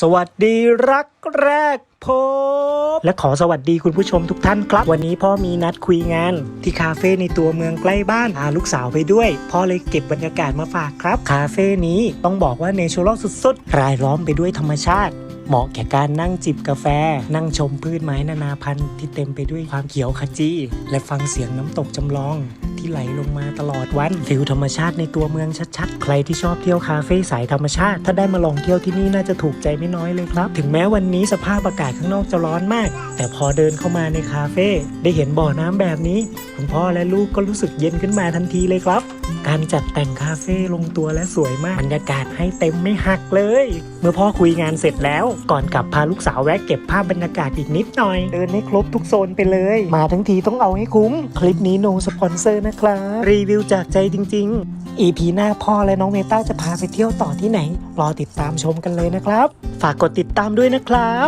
สวัสดีรักแรกพบ และขอสวัสดีคุณผู้ชมทุกท่านครับ วันนี้พ่อมีนัดคุยงาน ที่คาเฟ่ในตัวเมืองใกล้บ้านพาลูกสาวไปด้วย พ่อเลยเก็บบรรยากาศมาฝากครับ คาเฟ่นี้ต้องบอกว่าเนเชอรัลสุดๆ รายล้อมไปด้วยธรรมชาติ เหมาะแก่การนั่งจิบกาแฟ นั่งชมพืชไม้นานาพันธุ์ที่เต็มไปด้วยความเขียวขจีและฟังเสียงน้ำตกจำลอง ที่ไหลลงมาตลอดวันฟิลธรรมชาติในตัวเมืองชัดๆ ใครที่ชอบเที่ยวคาเฟ่สายธรรมชาติ ถ้าได้มาลองเที่ยวที่นี่น่าจะถูกใจไม่น้อยเลยครับ ถึงแม้วันนี้สภาพอากาศข้างนอกจะร้อนมาก แต่พอเดินเข้ามาในคาเฟ่ได้เห็นบ่อน้ำแบบนี้ คุณพ่อและลูกก็รู้สึกเย็นขึ้นมาทันทีเลยครับ การจัดแต่งคาเฟ่ลงตัวและสวยมากบรรยากาศให้เต็มไม่หักเลย เมื่อพ่อคุยงานเสร็จแล้ว ก่อนกลับพาลูกสาวแวะเก็บภาพบรรยากาศอีกนิดหน่อย เดินให้ครบทุกโซนไปเลย มาทั้งทีต้องเอาให้คุ้ม คลิปนี้ no สปอนเซอร์นะครับ รีวิวจากใจจริง ๆ EP หน้าพ่อและน้องเมต้าจะพาไปเที่ยวต่อที่ไหน รอติดตามชมกันเลยนะครับ ฝากกดติดตามด้วยนะครับ